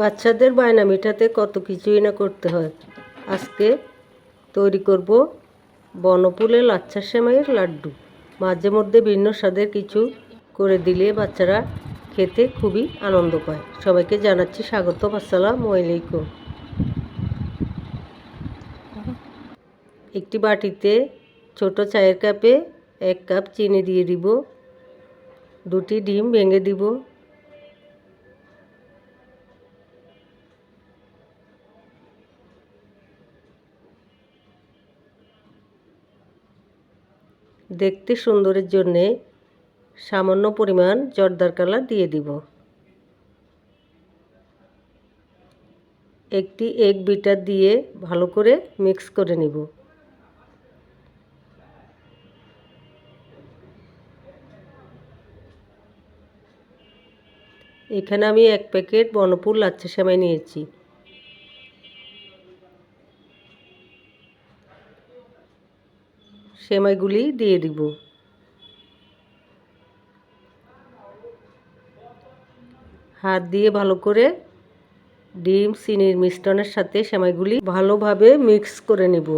বাচ্চাদের বায়না মিঠাতে কত কিছুই না করতে হয়। আজকে তৈরি করব বনপুলে লাচ্ছা সেমাইয়ের লাড্ডু। মাঝে মধ্যে ভিন্ন স্বাদের কিছু করে দিলে বাচ্চারা খেতে খুবই আনন্দ পায়। সবাইকে জানাচ্ছি স্বাগতম, আসসালামু আলাইকুম। একটি বাটিতে ছোট চায়ের কাপে এক কাপ চিনি দিয়ে দিব, দুটি ডিম ভেঙে দিব দেখতে সুন্দরের জন্যে সামান্য পরিমাণ জর্দার কালার দিয়ে দিব। একটি এগ বিটার দিয়ে ভালো করে মিক্স করে নিব। এখানে আমি এক প্যাকেট বনপুর লাচ্ছা সেমাই নিয়েছি। সেমাইগুলি দিয়ে দিব। হাত দিয়ে ভালো করে ডিম, চিনির মিশ্রণের সাথে সেমাইগুলি ভালোভাবে মিক্স করে নেব।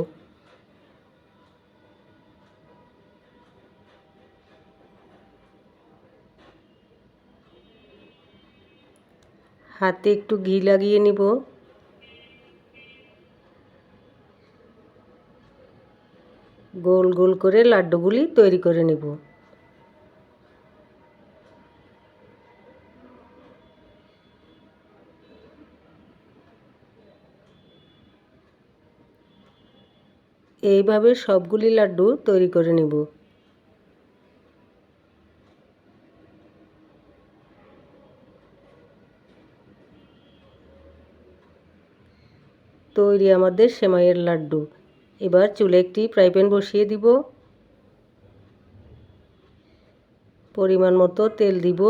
হাতে একটু ঘি লাগিয়ে নিব। গোল গোল করে লাড্ডুগুলি তৈরি করে নেব। এইভাবে সবগুলি লাড্ডু তৈরি করে নেব। তৈরি আমাদের সেমাইয়ের লাড্ডু। এবার চুলে একটি ফ্রাই প্যান বসিয়ে দিব। পরিমাণ মতো তেল দিব।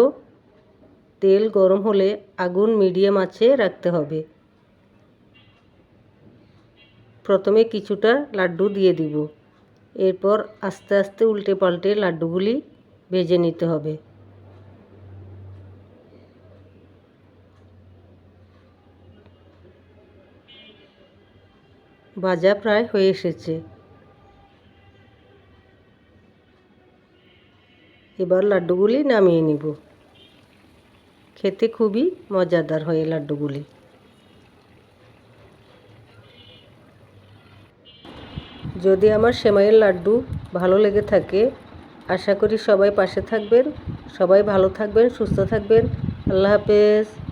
তেল গরম হলে আগুন মিডিয়াম আছে রাখতে হবে। প্রথমে কিছুটা লাড্ডু দিয়ে দিব। এরপর আস্তে আস্তে উল্টে পাল্টে লাড্ডুগুলি ভেজে নিতে হবে। ভাজা প্রায় হয়ে এসেছে। এবার লাড্ডুগুলি নামিয়ে নিব। খেতে খুবই মজাদার হয় লাড্ডুগুলি। যদি আমার সেমাইয়ের লাড্ডু ভালো লেগে থাকে, আশা করি সবাই পাশে থাকবেন, সবাই ভালো থাকবেন, সুস্থ থাকবেন। আল্লাহ হাফেজ।